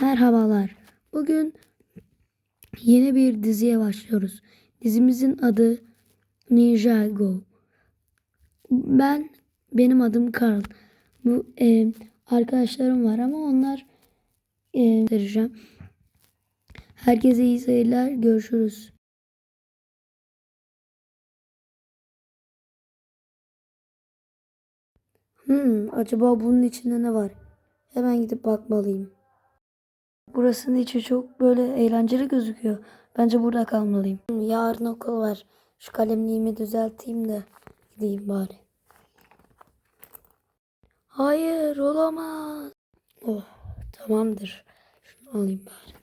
Merhabalar. Bugün yeni bir diziye başlıyoruz. Dizimizin adı Ninjago. Ben benim adım Carl. Bu e, arkadaşlarım var ama onlar e. Herkese iyi seyirler. Görüşürüz. Hmm, acaba bunun içinde ne var? Hemen gidip bakmalıyım. Burasının içi çok böyle eğlenceli gözüküyor. Bence burada kalmalıyım. Yarın okul var. Şu kalemliğimi düzelteyim de gideyim bari. Hayır olamaz. Oh tamamdır. Şunu alayım bari.